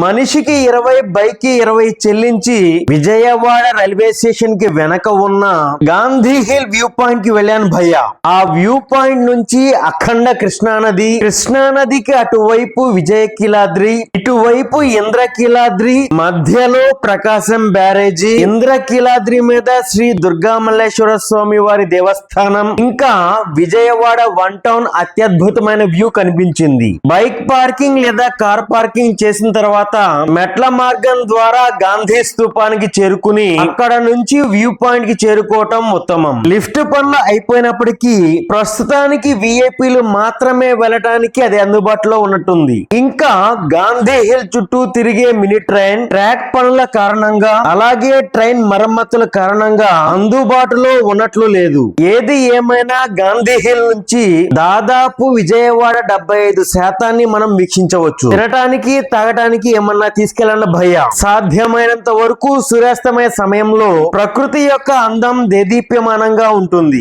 మనిషికి ఇరవై బైక్ ఇరవై చెల్లించి విజయవాడ రైల్వే స్టేషన్కి వెనక ఉన్న గాంధీ హిల్ వ్యూ పాయింట్కి వెళ్ళాను భయ్య. ఆ వ్యూ పాయింట్ నుంచి అఖండ కృష్ణా నది కృష్ణా నదికి అటువైపు విజయకిలాద్రి ఇటువైపు ఇంద్రకిలాద్రి మధ్యలో ప్రకాశం బ్యారేజీ ఇంద్రకిలాద్రి మీద శ్రీ దుర్గా మల్లేశ్వర స్వామి వారి దేవస్థానం. ఇంకా విజయవాడ వన్ టౌన్ అత్యద్భుతమైన వ్యూ కనిపించింది. బైక్ పార్కింగ్ లేదా కార్ పార్కింగ్ చేసిన తర్వాత మెట్ల మార్గం ద్వారా గాంధీ స్తూపానికి చేరుకుని అక్కడ నుంచి వ్యూ పాయింట్కి చేరుకోవటం ఉత్తమం. లిఫ్ట్ పనులు అయిపోయినప్పటికీ ప్రస్తుతానికి విఐపీలు మాత్రమే వెళ్ళటానికి అది అందుబాటులో ఉన్నట్టుంది. ఇంకా గాంధీ హిల్ చుట్టూ తిరిగే మినీ ట్రైన్ ట్రాక్ పనుల కారణంగా అలాగే ట్రైన్ మరమ్మతుల కారణంగా అందుబాటులో ఉన్నట్లు లేదు. ఏది ఏమైనా గాంధీ హిల్ నుంచి దాదాపు విజయవాడ డెబ్బై ఐదు శాతాన్ని మనం వీక్షించవచ్చు. తినటానికి తాగటానికి ఏమన్నా తీసుకెళ్ళండి భయ్య. సాధ్యమైనంత వరకు సూర్యాస్తమయ సమయంలో ప్రకృతి యొక్క అందం దేదీప్యమానంగా ఉంటుంది.